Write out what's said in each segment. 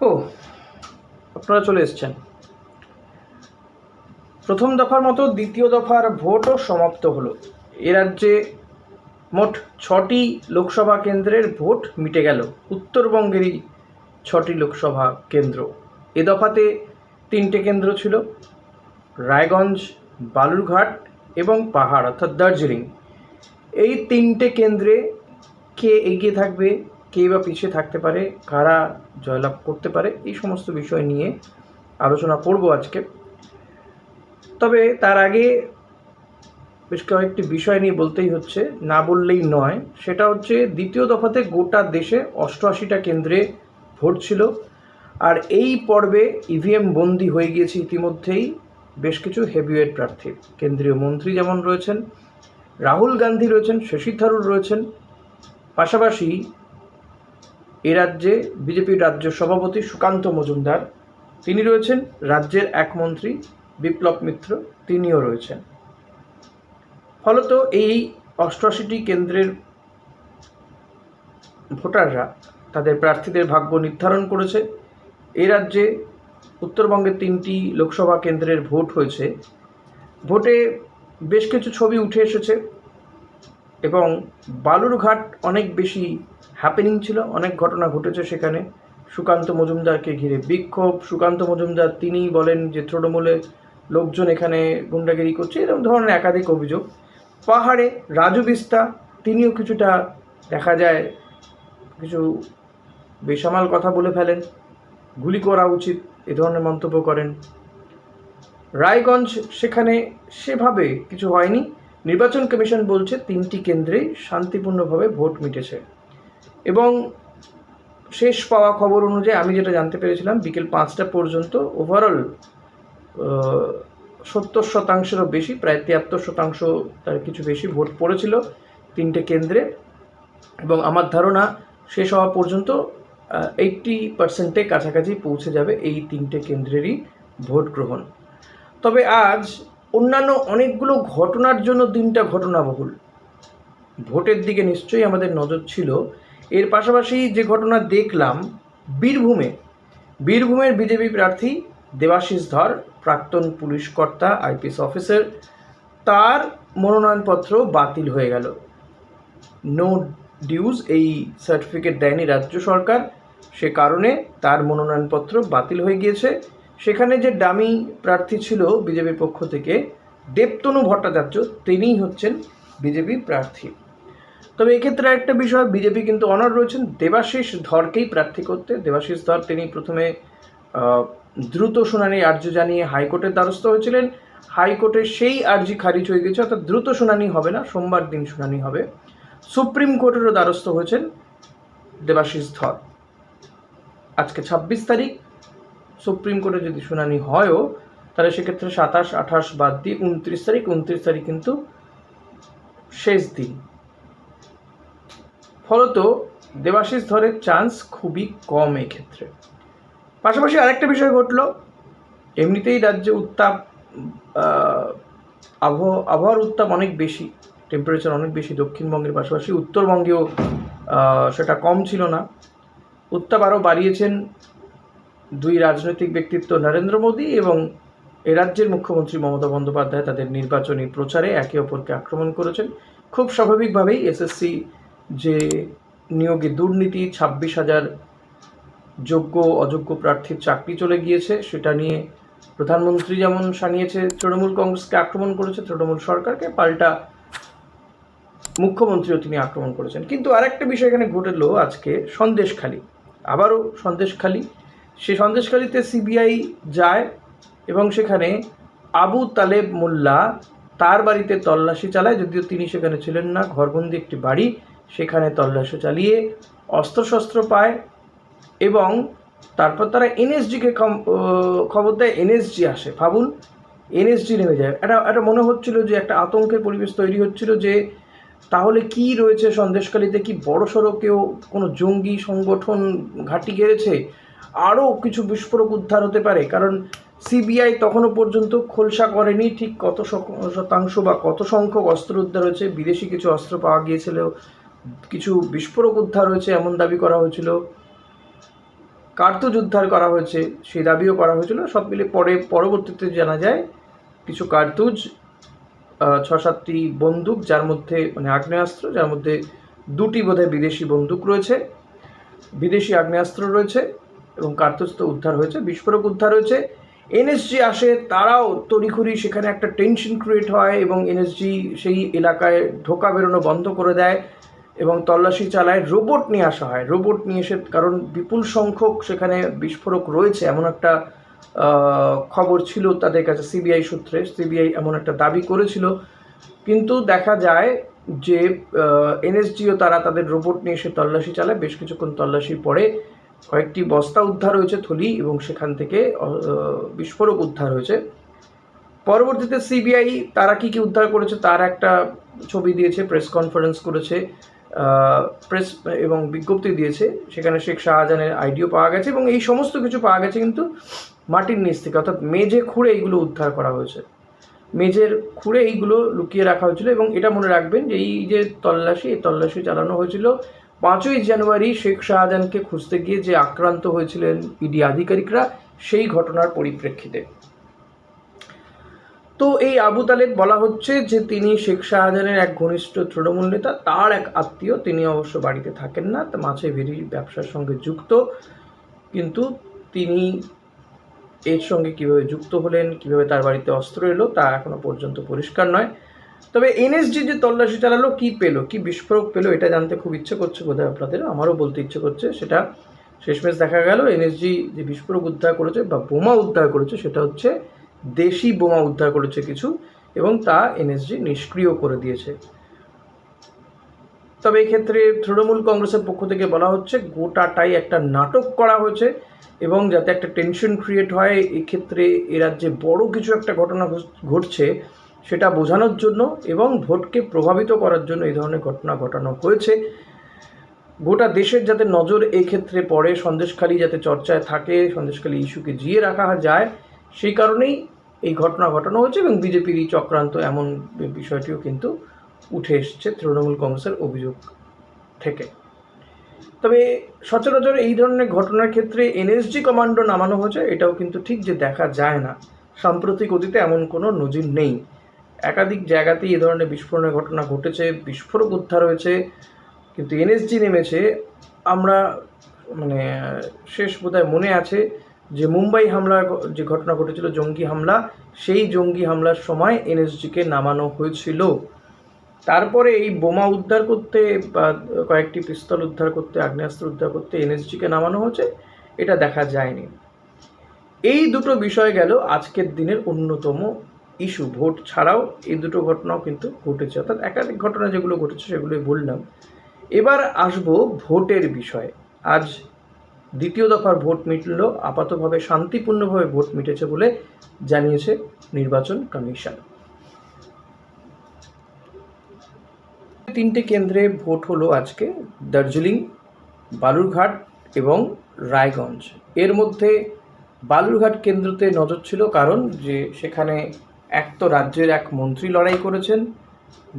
ও, আপনারা চলে এসছেন। প্রথম দফার মতো দ্বিতীয় দফার ভোটও সমাপ্ত হলো। এ রাজ্যে মোট ছটি লোকসভা কেন্দ্রের ভোট মিটে গেল। উত্তরবঙ্গেরই ছটি লোকসভা কেন্দ্র। এ দফাতে তিনটে কেন্দ্র ছিল। রায়গঞ্জ, বালুরঘাট এবং পাহাড়, অর্থাৎ দার্জিলিং। এই তিনটে কেন্দ্রে কে এগিয়ে থাকবে? কে বা পিছিয়ে থাকতে পারে, কারা জয়লাভ করতে পারে, এই সমস্ত বিষয় নিয়ে আলোচনা করব আজকে। তবে তার আগে বেশ কয়েকটি বিষয় নিয়ে বলতেই হচ্ছে, না বললেই নয়। সেটা হচ্ছে, দ্বিতীয় দফাতে গোটা দেশে অষ্টআশিটা কেন্দ্রে ভোট ছিল, আর এই পর্বে ইভিএম বন্দি হয়ে গিয়েছে ইতিমধ্যেই বেশ কিছু হেভিওয়েট প্রার্থী। কেন্দ্রীয় মন্ত্রী যেমন রয়েছেন, রাহুল গান্ধী রয়েছেন, শশী থারুর রয়েছেন, পাশাপাশি এ রাজ্যে বিজেপির রাজ্য সভাপতি সুকান্ত মজুমদার। তিনি রয়েছেন রাজ্যের এক মন্ত্রী, বিপ্লব মিত্র, তিনিও রয়েছেন। ফলত এই অষ্টআশিটি কেন্দ্রের ভোটাররা তাদের প্রার্থীদের ভাগ্য নির্ধারণ করেছে। এই রাজ্যে উত্তরবঙ্গের তিনটি লোকসভা কেন্দ্রের ভোট হয়েছে। ভোটে বেশ কিছু ছবি উঠে এসেছে এবং বালুরঘাট অনেক বেশি হ্যাপেনিং ছিল, অনেক ঘটনা ঘটেছে সেখানে। সুকান্ত মজুমদারকে ঘিরে বিক্ষোভ। সুকান্ত মজুমদার তিনি বলেন যে, তৃণমূলে লোকজন এখানে গুন্ডাগিরি করছে, এরকম ধরনের একাধিক অভিযোগ। পাহাড়ে রাজু বিস্তা, তিনিও কিছুটা দেখা যায় কিছু বেসামাল কথা বলে ফেলেন। গুলি করা উচিত, এ ধরনের মন্তব্য করেন। রায়গঞ্জ সেখানে সেভাবে কিছু হয়নি। নির্বাচন কমিশন বলছে, তিনটি কেন্দ্রেই শান্তিপূর্ণভাবে ভোট মিটেছে। এবং শেষ পাওয়া খবর অনুযায়ী আমি যেটা জানতে পেরেছিলাম, বিকেল পাঁচটা পর্যন্ত ওভারঅল সত্তর শতাংশেরও বেশি, প্রায় তিয়াত্তর শতাংশ তার কিছু বেশি ভোট পড়েছিল তিনটে কেন্দ্রে। এবং আমার ধারণা শেষ হওয়া পর্যন্ত এইট্টি পার্সেন্টে কাছাকাছি পৌঁছে যাবে এই তিনটে কেন্দ্রেরই ভোট গ্রহণ। তবে আজ অন্যান্য অনেকগুলো ঘটনার জন্য দিনটা ঘটনাবহুল। ভোটের দিকে নিশ্চয়ই আমাদের নজর ছিল এর পাশাপাশি যে ঘটনা দেখলাম, বীরভূমে, বীরভূমের বিজেপি প্রার্থী দেবাশিস ধর, প্রাক্তন পুলিশ কর্তা, আইপিএস অফিসার, তার মনোনয়নপত্র বাতিল হয়ে গেল। নো ডিউজ এই সার্টিফিকেট দেয়নি রাজ্য সরকার। সে কারণে তার মনোনয়নপত্র বাতিল হয়ে গিয়েছে। সেখানে যে ডামি প্রার্থী ছিল বিজেপির পক্ষ থেকে, দেবতনু ভট্টাচার্য, তিনিই হচ্ছেন বিজেপি প্রার্থী। তবে এক্ষেত্রে একটা বিষয়, বিজেপি কিন্তু অনার রয়েছেন। দেবাশিস ধরকেই প্রার্থী করতে। দেবাশিস ধর তিনি প্রথমে দ্রুত শুনানি আর্য জানিয়ে হাইকোর্টের দ্বারস্থ হয়েছিলেন। হাইকোর্টের সেই আর্জি খারিজ হয়ে গেছে, অর্থাৎ দ্রুত শুনানি হবে না, সোমবার দিন শুনানি হবে। সুপ্রিম কোর্টেরও দ্বারস্থ হয়েছেন দেবাশিস ধর। আজকে ছাব্বিশ তারিখ, সুপ্রিম কোর্টে যদি শুনানি হয়ও, তাহলে সেক্ষেত্রে সাতাশ, আঠাশ বাদ দিয়ে উনত্রিশ তারিখ উনত্রিশ তারিখ কিন্তু শেষ দিন। ফলত দেবাশিস ধরের চান্স খুবই কম এই ক্ষেত্রে পাশাপাশি আরেকটা বিষয় ঘটলো, এমনিতেই রাজ্যে উত্তাপ আবহাওয়া আবহাওয়ার উত্তাপ অনেক বেশি টেম্পারেচার অনেক বেশি দক্ষিণবঙ্গের পাশাপাশি উত্তরবঙ্গেও সেটা কম ছিল না। উত্তাপ আরও বাড়িয়েছেন দুই রাজনৈতিক ব্যক্তিত্ব নরেন্দ্র মোদী এবং এ রাজ্যের মুখ্যমন্ত্রী মমতা বন্দ্যোপাধ্যায় তাদের নির্বাচনী প্রচারে একে অপরকে আক্রমণ করেছেন। খুব স্বাভাবিকভাবেই এসএসসি যে নিয়োগে দুর্নীতি, ছাব্বিশ হাজার যোগ্য অযোগ্য প্রার্থীর চাকরি চলে গিয়েছে। সেটা নিয়ে প্রধানমন্ত্রী যেমন সানিয়েছে তৃণমূল কংগ্রেসকে আক্রমণ করেছে, তৃণমূল সরকারকে পাল্টা মুখ্যমন্ত্রীও তিনি আক্রমণ করেছেন। কিন্তু আরেকটা বিষয় এখানে ঘটেলো আজকে, সন্দেশখালী। আবারও সন্দেশখালী। সে সন্দেশখালীতে সিবিআই যায় এবং সেখানে আবু তালেব মোল্লা তার বাড়িতে তল্লাশি চালায়, যদিও তিনি সেখানে ছিলেন না। ঘরবন্দি একটি বাড়ি। সেখানে তল্লাশি চালিয়ে অস্ত্রশস্ত্র পায় এবং তারপর তারা এনএসজিকে খবর দেয়, এনএসজি আসে, ভাবুন, এনএসজি নেমে যায়। এটা একটা মনে হচ্ছিল যে একটা আতঙ্কের পরিবেশ তৈরি হচ্ছিল যে তাহলে কি রয়েছে সন্দেশকালীতে কি বড় সড়ো কেউ, কোনো জঙ্গি সংগঠন ঘাঁটি গেড়েছে? আরও কিছু বিস্ফোরক উদ্ধার হতে পারে, কারণ সিবিআই তখনও পর্যন্ত খোলসা করেনি ঠিক কত শতাংশ বা কত সংখ্যক অস্ত্র উদ্ধার হয়েছে। বিদেশি কিছু অস্ত্র পাওয়া গিয়েছিল কিছু বিস্ফোরক উদ্ধার হয়েছে, এমন দাবি করা হয়েছিল। কার্তুজ উদ্ধার করা হয়েছে, সেই দাবিও করা হয়েছিল। সব মিলে পরে, পরবর্তীতে জানা যায়, কিছু কার্তুজ ছ সাতটি বন্দুক, যার মধ্যে মানে আগ্নেয়াস্ত্র, যার মধ্যে দুটি বোধহয় বিদেশি বন্দুক রয়েছে। বিদেশি আগ্নেয়াস্ত্র রয়েছে এবং কার্তুজ তো উদ্ধার হয়েছে, বিস্ফোরক উদ্ধার হয়েছে। এনএসজি আসে, তারাও তড়িঘড়ি সেখানে একটা টেনশন ক্রিয়েট হয় এবং এনএসজি সেই এলাকায় ঢোকা বেরোনো বন্ধ করে দেয়। এবং তল্লাশি চালায় রোবট নিয়ে আসা হয়। রোবট নিয়ে এসে, কারণ বিপুল সংখ্যক সেখানে বিস্ফোরক রয়েছে। এমন একটা খবর ছিল তাদের কাছে, সিবিআই সূত্রে। সিবিআই এমন একটা দাবি করেছিল। কিন্তু দেখা যায় যে এনএসজিও তারা তাদের রোবট নিয়ে এসে তল্লাশি চালায়। বেশ কিছুক্ষণ তল্লাশির পরে কয়েকটি বস্তা উদ্ধার হয়েছে থলি এবং সেখান থেকে বিস্ফোরক উদ্ধার হয়েছে। পরবর্তীতে সিবিআই তারা কি কি উদ্ধার করেছে তার একটা ছবি দিয়েছে, প্রেস কনফারেন্স করেছে। প্রেস এবং বিজ্ঞপ্তি দিয়েছে। সেখানে শেখ শাহজাহানের আইডিও পাওয়া গেছে এবং এই সমস্ত কিছু পাওয়া গেছে কিন্তু মাটির নিচ থেকে। অর্থাৎ মেঝে খুঁড়ে এইগুলো উদ্ধার করা হয়েছে। মেঝের খুঁড়ে এইগুলো লুকিয়ে রাখা হয়েছিল এবং এটা মনে রাখবেন যে এই যে তল্লাশি, এই তল্লাশি চালানো হয়েছিল পাঁচই জানুয়ারি শেখ শাহজাহানকে খুঁজতে গিয়ে যে আক্রান্ত হয়েছিলেন ইডি আধিকারিকরা, সেই ঘটনার পরিপ্রেক্ষিতে। তো এই আবু তালেব বলা হচ্ছে যে তিনি শেখ শাহজাহানের এক ঘনিষ্ঠ তৃণমূল নেতা। তার এক আত্মীয়, তিনি অবশ্য বাড়িতে থাকেন না মাছে ভেরি ব্যবসার সঙ্গে যুক্ত। কিন্তু তিনি এর সঙ্গে কীভাবে যুক্ত হলেন, কীভাবে তার বাড়িতে অস্ত্র এলো, তা এখনও পর্যন্ত পরিষ্কার নয়। তবে এনএসজি যে তল্লাশি চালালো, কি পেল, কি বিস্ফোরক পেল, এটা জানতে খুব ইচ্ছে করছে বোধহয় আপনাদের। আমারও বলতে ইচ্ছে করছে, সেটা শেষমেশ দেখা গেল। এনএসজি যে বিস্ফোরক উদ্ধার করেছে বা বোমা উদ্ধার করেছে, সেটা হচ্ছে দেশি বোমা উদ্ধার করেছে কিছু এবং তা এনএসজি নিষ্ক্রিয় করে দিয়েছে। তবে এক্ষেত্রে তৃণমূল কংগ্রেসের পক্ষ থেকে বলা হচ্ছে, গোটাটাই একটা নাটক করা হয়েছে এবং যাতে একটা টেনশন ক্রিয়েট হয়, এক্ষেত্রে এ রাজ্যে বড় কিছু একটা ঘটনা ঘট- ঘটছে সেটা বোঝানোর জন্য এবং ভোটকে প্রভাবিত করার জন্য এই ধরনের ঘটনা ঘটানো হয়েছে। গোটা দেশের যাতে নজর এক্ষেত্রে ক্ষেত্রে পড়ে, সন্দেশখালী যাতে চর্চায় থাকে, সন্দেশখালী ইস্যুকে জিয়ে রাখা যায় সেই কারণেই এই ঘটনা ঘটানো হয়েছে এবং বিজেপির চক্রান্ত এমন বিষয়টিও কিন্তু উঠে এসছে তৃণমূল কংগ্রেসের অভিযোগ থেকে। তবে সচরাচর এই ধরনের ঘটনার ক্ষেত্রে এনএসজি কমান্ডো নামানো হয়েছে, এটাও কিন্তু ঠিক যে দেখা যায় না। সাম্প্রতিক অতীতে এমন কোনো নজির নেই। একাধিক জায়গাতেই এ ধরনের বিস্ফোরণের ঘটনা ঘটেছে, বিস্ফোরক উদ্ধার হয়েছে, কিন্তু এনএসজি নেমেছে। আমরা মানে শেষ বোধহয় মনে আছে যে মুম্বাই হামলার যে ঘটনা ঘটেছিল, জঙ্গি হামলা, সেই জঙ্গি হামলার সময় এনএসজিকে নামানো হয়েছিল। তারপরে এই বোমা উদ্ধার করতে বা কয়েকটি পিস্তল উদ্ধার করতে, আগ্নেয়াস্ত্র উদ্ধার করতে এনএসজিকে নামানো হয়েছে। এটা দেখা যায়নি। এই দুটো বিষয় গেল আজকের দিনের অন্যতম ইস্যু। ভোট ছাড়াও এই দুটো ঘটনাও কিন্তু ঘটেছে। অর্থাৎ একাধিক ঘটনা যেগুলো ঘটেছে সেগুলোই বললাম। এবার আসব ভোটের বিষয়ে। আজ দ্বিতীয় দফার ভোট মিটল, আপাতভাবে শান্তিপূর্ণভাবে ভোট মিটেছে বলে জানিয়েছে নির্বাচন কমিশন। তিনটে কেন্দ্রে ভোট হলো আজকে, দার্জিলিং, বালুরঘাট এবং রায়গঞ্জ। এর মধ্যে বালুরঘাট কেন্দ্রতে নজর ছিল কারণ যে সেখানে এক তো রাজ্যের এক মন্ত্রী লড়াই করেছেন,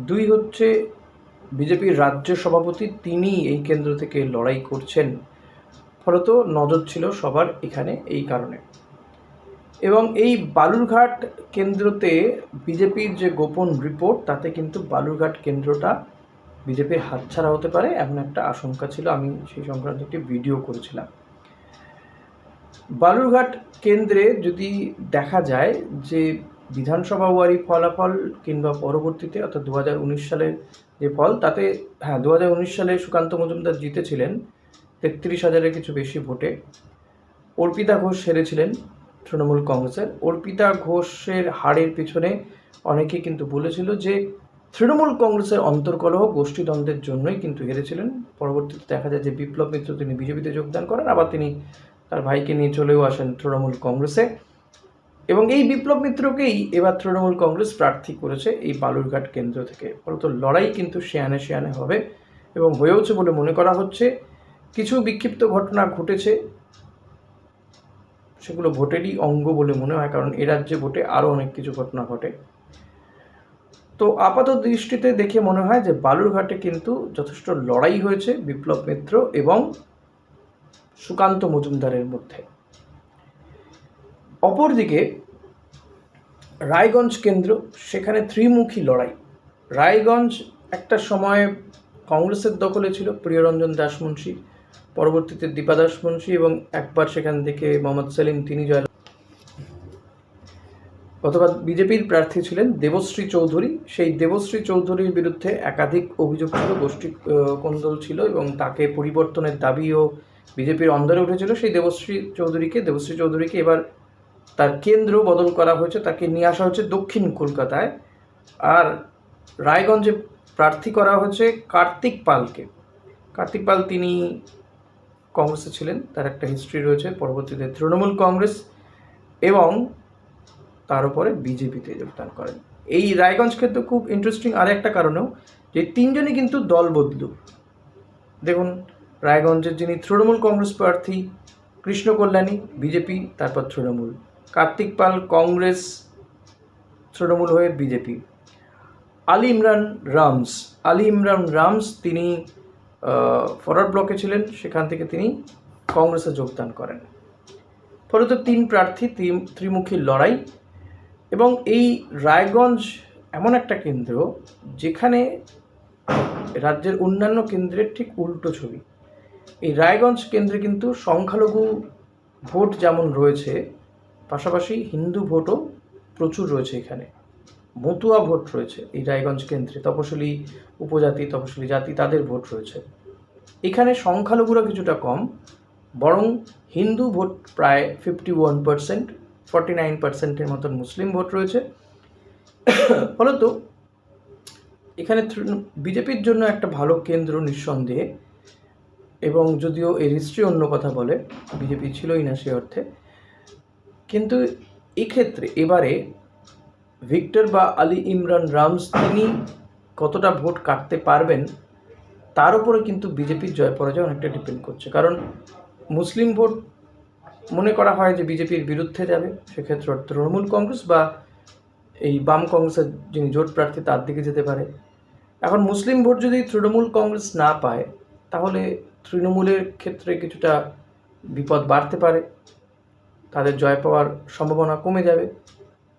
দুই হচ্ছে বিজেপির রাজ্য সভাপতি তিনি এই কেন্দ্র থেকে লড়াই করছেন। ফলত নজর ছিল সবার এখানে এই কারণে। এবং এই বালুরঘাট কেন্দ্রতে বিজেপির যে গোপন রিপোর্ট, তাতে কিন্তু বালুরঘাট কেন্দ্রটা বিজেপির হাতছাড়া হতে পারে এমন একটা আশঙ্কা ছিল। আমি সেই সংক্রান্ত একটি ভিডিও করেছিলাম। বালুরঘাট কেন্দ্রে যদি দেখা যায় যে বিধানসভা ওয়ারি ফলাফল কিংবা পরবর্তীতে অর্থাৎ দু হাজার উনিশ সালের যে ফল, তাতে হ্যাঁ দু হাজার উনিশ সালে সুকান্ত মজুমদার জিতেছিলেন তেত্রিশ হাজারের কিছু বেশি ভোটে অর্পিতা ঘোষ হেরেছিলেন তৃণমূল কংগ্রেসের। অর্পিতা ঘোষের হারের পিছনে অনেকে কিন্তু বলেছিল যে তৃণমূল কংগ্রেসের অন্তর্কলহ গোষ্ঠীদ্বন্দ্বের জন্যই কিন্তু হেরেছিলেন। পরবর্তীতে দেখা যায় যে বিপ্লব মিত্র তিনি বিজেপিতে যোগদান করেন, আবার তিনি তার ভাইকে নিয়ে চলেও আসেন তৃণমূল কংগ্রেসে। এবং এই বিপ্লব মিত্রকেই এবার তৃণমূল কংগ্রেস প্রার্থী করেছে এই বালুরঘাট কেন্দ্র থেকে। ফলত লড়াই কিন্তু শেয়ানে শেয়ানে হবে এবং হয়েওছে বলে মনে করা হচ্ছে। কিছু বিক্ষিপ্ত ঘটনা ঘটেছে। সেগুলো ভোটেরই অঙ্গ বলে মনে হয়, কারণ এ রাজ্যে ভোটে আরও অনেক কিছু ঘটনা ঘটে। তো আপাত দৃষ্টিতে দেখে মনে হয় যে বালুরঘাটে কিন্তু যথেষ্ট লড়াই হয়েছে বিপ্লব মিত্র এবং সুকান্ত মজুমদারের মধ্যে। অপরদিকে রায়গঞ্জ কেন্দ্র, সেখানে ত্রিমুখী লড়াই। রায়গঞ্জ একটা সময় কংগ্রেসের দখলে ছিল, প্রিয়রঞ্জন দাসমুন্সী পরবর্তীতে দীপা দাসমুন্সী এবং একবার সেখান থেকে মোহাম্মদ সেলিম, তিনি জয় গতবার বিজেপির প্রার্থী ছিলেন দেবশ্রী চৌধুরী। সেই দেবশ্রী চৌধুরীর বিরুদ্ধে একাধিক অভিযোগ ছিল, গোষ্ঠী কোন্দল ছিল এবং তাকে পরিবর্তনের দাবিও বিজেপির অন্দরে উঠেছিল। সেই দেবশ্রী চৌধুরীকে দেবশ্রী চৌধুরীকে এবার তার কেন্দ্র বদল করা হয়েছে, তাকে নিয়ে আসা হচ্ছে দক্ষিণ কলকাতায়। আর রায়গঞ্জে প্রার্থী করা হয়েছে কার্তিক পালকে। কার্তিক পাল তিনি কংগ্রেসে ছিলেন, তার একটা হিস্ট্রি রয়েছে, পরবর্তীতে তৃণমূল কংগ্রেস এবং তার উপরে বিজেপিতে যোগদান করেন। এই রায়গঞ্জ ক্ষেত্রে খুব ইন্টারেস্টিং আর একটা কারণেও যে তিনজনই কিন্তু দল বদলু। দেখুন, রায়গঞ্জের যিনি তৃণমূল কংগ্রেস প্রার্থী কৃষ্ণ কল্যাণী, বিজেপি, তারপর তৃণমূল। কার্তিক পাল কংগ্রেস, তৃণমূল হয়ে বিজেপি। আলী ইমরান রামস, আলী ইমরান রামস তিনি ফরওয়ার্ড ব্লকে ছিলেন, সেখান থেকে তিনি কংগ্রেসে যোগদান করেন। ফলত তিন প্রার্থী ত্রি- ত্রিমুখী লড়াই এবং এই রায়গঞ্জ এমন একটা কেন্দ্র যেখানে রাজ্যের অন্যান্য কেন্দ্রের ঠিক উল্টো ছবি। এই রায়গঞ্জ কেন্দ্রে কিন্তু সংখ্যালঘু ভোট যেমন রয়েছে, পাশাপাশি হিন্দু ভোটও প্রচুর রয়েছে এখানে। মতুয়া ভোট রয়েছে এই রায়গঞ্জ কেন্দ্রে। তপশিলি উপজাতি, তপশিলি জাতি, তাদের ভোট রয়েছে। এখানে সংখ্যালঘুরা কিছুটা কম, বরং হিন্দু ভোট প্রায় fifty one percent forty nine পার্সেন্টের মতন মুসলিম ভোট রয়েছে। ফলত এখানে বিজেপির জন্য একটা ভালো কেন্দ্র নিঃসন্দেহে, এবং যদিও এর হিস্ট্রি অন্য কথা বলে, বিজেপি ছিলই না সে অর্থে। কিন্তু এক্ষেত্রে এবারে ভিক্টর বা আলী ইমরান রামস তিনি কতটা ভোট কাটতে পারবেন, তার উপরে কিন্তু বিজেপির জয় পরাজয় অনেকটা ডিপেন্ড করছে। কারণ মুসলিম ভোট মনে করা হয় যে বিজেপির বিরুদ্ধে যাবে, সেক্ষেত্রে তৃণমূল কংগ্রেস বা এই বাম কংগ্রেসের যিনি জোট প্রার্থী তার দিকে যেতে পারে। এখন মুসলিম ভোট যদি তৃণমূল কংগ্রেস না পায়, তাহলে তৃণমূলের ক্ষেত্রে কিছুটা বিপদ বাড়তে পারে। তাদের জয় পাওয়ার সম্ভাবনা কমে যাবে।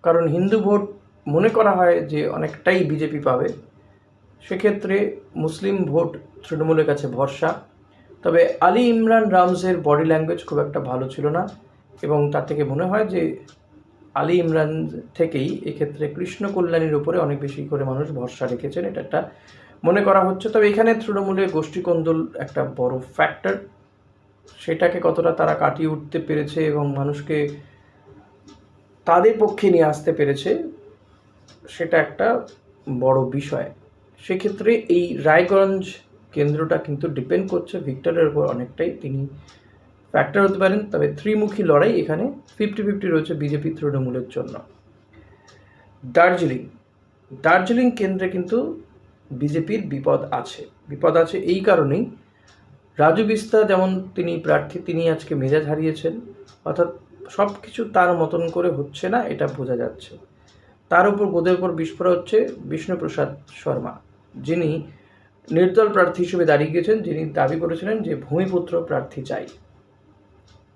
কারণ হিন্দু ভোট মনে করা হয় যে অনেকটাই বিজেপি পাবে। সেক্ষেত্রে মুসলিম ভোট তৃণমূলের কাছে ভরসা। তবে আলী ইমরান রামসের বডি ল্যাঙ্গুয়েজ খুব একটা ভালো ছিল না এবং তার থেকে মনে হয় যে আলী ইমরান থেকেই এক্ষেত্রে কৃষ্ণ কল্যাণীর উপরে অনেক বেশি করে মানুষ ভরসা রেখেছেন, এটা একটা মনে করা হচ্ছে। তবে এখানে তৃণমূলের গোষ্ঠীকন্দল একটা বড় ফ্যাক্টর। সেটাকে কতটা তারা কাটিয়ে উঠতে পেরেছে এবং মানুষকে তাদের পক্ষে নিয়ে আসতে পেরেছে, সেটা একটা বড় বিষয়। সেক্ষেত্রে এই রায়গঞ্জ কেন্দ্রটা কিন্তু ডিপেন্ড করছে ভিক্টরের উপর অনেকটাই। তিনি ফ্যাক্টর হতে পারেন, তবে ত্রিমুখী লড়াই এখানে ফিফটি ফিফটি রয়েছে বিজেপি তৃণমূলের জন্য। দার্জিলিং। দার্জিলিং কেন্দ্রে কিন্তু বিজেপির বিপদ আছে। বিপদ আছে এই কারণেই। রাজু বিস্তা যেমন তিনি প্রার্থী, তিনি আজকে মেজাজ হারিয়েছেন। অর্থাৎ সব কিছু তার মতন করে হচ্ছে না, এটা বোঝা যাচ্ছে। তার উপর গোদের উপর বিস্ফোরণ হচ্ছে বিষ্ণুপ্রসাদ শর্মা, যিনি নির্দল প্রার্থী হিসেবে দাঁড়িয়ে গেছেন যিনি দাবি করেছিলেন যে ভূমিপুত্র প্রার্থী চাই।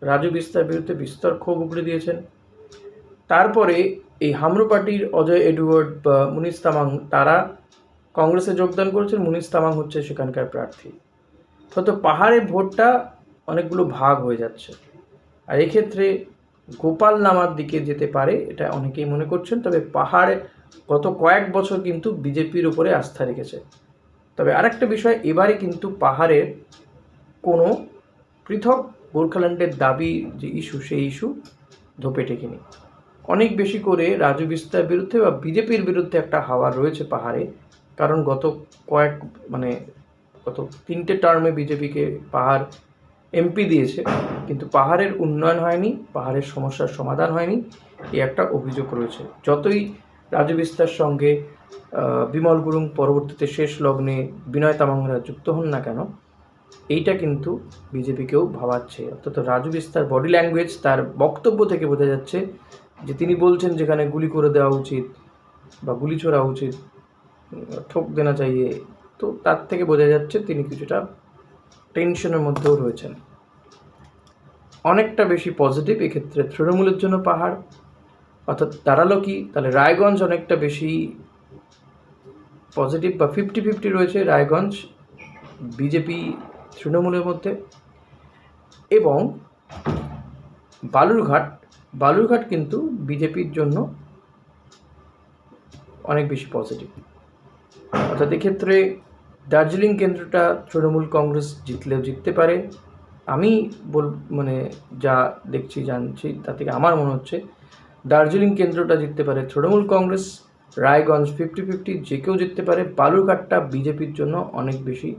রাজু বিস্তার বিরুদ্ধে বিস্তর ক্ষোভ উগড়ে দিয়েছেন। তারপরে এই হামরু পার্টির অজয় এডওয়ার্ড বা মুনিস তামাং, তারা কংগ্রেসে যোগদান করেছেন মুনিস তামাং হচ্ছে সেখানকার প্রার্থী। হয়তো পাহাড়ে ভোটটা অনেকগুলো ভাগ হয়ে যাচ্ছে। আর এক্ষেত্রে গোপাল নামার দিকে যেতে পারে, এটা অনেকেই মনে করছেন, তবে পাহাড়ে গত কয়েক বছর কিন্তু বিজেপির উপরে আস্থা রেখেছে। তবে আরেকটা বিষয়, এবারে কিন্তু পাহাড়ের কোনো পৃথক গোর্খাল্যান্ডের দাবি যে ইস্যু, সেই ইস্যু ধোপে টেকেনি। অনেক বেশি করে রাজু বিস্তার বিরুদ্ধে বা বিজেপির বিরুদ্ধে একটা হাওয়া রয়েছে পাহাড়ে, কারণ গত কয়েক মানে গত তিনটে টার্মে বিজেপিকে পাহাড় এমপি দিয়েছে, কিন্তু পাহাড়ের উন্নয়ন হয়নি, পাহাড়ের সমস্যার সমাধান হয়নি, এই একটা অভিযোগ রয়েছে। যতই রাজু বিস্তার সঙ্গে বিমল গুরুং পরবর্তীতে শেষ লগ্নে বিনয় তামাংরা যুক্ত হন না কেন, এইটা কিন্তু বিজেপিকেও ভাবাচ্ছে। অর্থাৎ রাজু বিস্তার বডি ল্যাঙ্গুয়েজ তার বক্তব্য থেকে বোঝা যাচ্ছে যে তিনি বলছেন যেখানে গুলি করে দেওয়া উচিত বা গুলি ছোড়া উচিত, ঠোক দেনা চাইয়ে, তো তার থেকে বোঝা যাচ্ছে তিনি কিছুটা টেনশনের মধ্যেও রয়েছেন। অনেকটা বেশি পজিটিভ এক্ষেত্রে তৃণমূলের জন্য পাহাড়, অর্থাৎ দাঁড়াল কি? তাহলে রায়গঞ্জ অনেকটা বেশি পজিটিভ বা ফিফটি ফিফটি রয়েছে রায়গঞ্জ, বিজেপি তৃণমূলের মধ্যে। এবং বালুরঘাট বালুরঘাট কিন্তু বিজেপির জন্য অনেক বেশি পজিটিভ। অর্থাৎ এক্ষেত্রে দার্জিলিং কেন্দ্রটা তৃণমূল কংগ্রেস জিতলেও জিততে পারে। আমি বল মানে যা দেখছি, জানছি তা থেকে আমার মনে হচ্ছে দার্জিলিং কেন্দ্রটা জিততে পারে তৃণমূল কংগ্রেস, রায়গঞ্জ ফিফটি ফিফটি, যে কেউ জিততে পারে। বালুরঘাটটা বিজেপির জন্য অনেক বেশি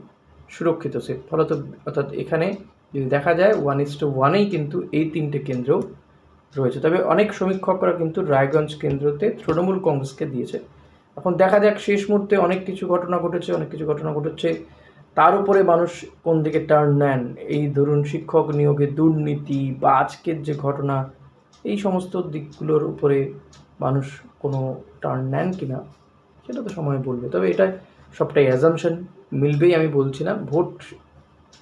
সুরক্ষিত সে ফলত, অর্থাৎ এখানে যদি দেখা যায় ওয়ান ইস টু ওয়ানেই কিন্তু এই তিনটে কেন্দ্র রয়েছে। তবে অনেক সমীক্ষকরা কিন্তু রায়গঞ্জ কেন্দ্রতে তৃণমূল কংগ্রেসকে দিয়েছে। এখন দেখা যাক শেষ মুহূর্তে অনেক কিছু ঘটনা ঘটেছে, অনেক কিছু ঘটনা ঘটেছে। তার উপরে মানুষ কোন দিকে টার্ন নেন? এই ধরুন শিক্ষক নিয়োগে দুর্নীতি বা আজকের যে ঘটনা, এই সমস্ত দিকগুলোর উপরে মানুষ কোনো টার্ন নেন কি না সেটা তো সময় বলবে। তবে এটা সবটাই অ্যাজামশন মিলবেই আমি বলছি না। ভোট,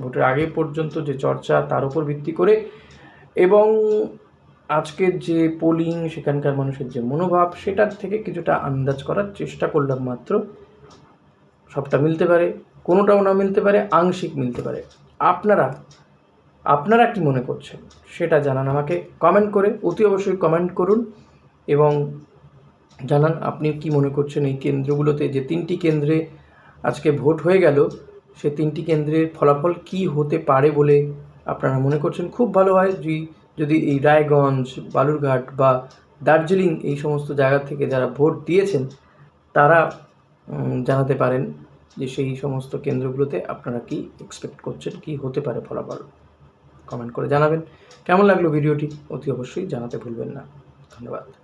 ভোটের আগে পর্যন্ত যে চর্চা, তার উপর ভিত্তি করে। এবং আজকের যে পোলিং সেখানকার মানুষের যে মনোভাব, সেটার থেকে কিছুটা আন্দাজ করার চেষ্টা করলাম মাত্র। সবটা মিলতে পারে, কোনোটাও না মিলতে পারে, আংশিক মিলতে পারে। আপনারা আপনারা কি মনে করছেন? সেটা জানান আমাকে কমেন্ট করে, অতি অবশ্যই কমেন্ট করুন এবং জানান আপনি কি মনে করছেন এই কেন্দ্রগুলোতে, যে তিনটি কেন্দ্রে আজকে ভোট হয়ে গেল, সে তিনটি কেন্দ্রের ফলাফল কি হতে পারে বলে আপনারা মনে করছেন? খুব ভালো হয়, যদি যদি এই রায়গঞ্জ, বালুরঘাট বা দার্জিলিং এই সমস্ত জায়গা থেকে যারা ভোট দিয়েছেন, তারা জানাতে পারেন যে সেই সমস্ত কেন্দ্রগুলোতে আপনারা কি এক্সপেক্ট করছেন, কি হতে পারে ফলাফল। কমেন্ট করে জানাবেন। কেমন লাগল ভিডিওটি? অতি অবশ্যই জানাতে ভুলবেন না। ধন্যবাদ।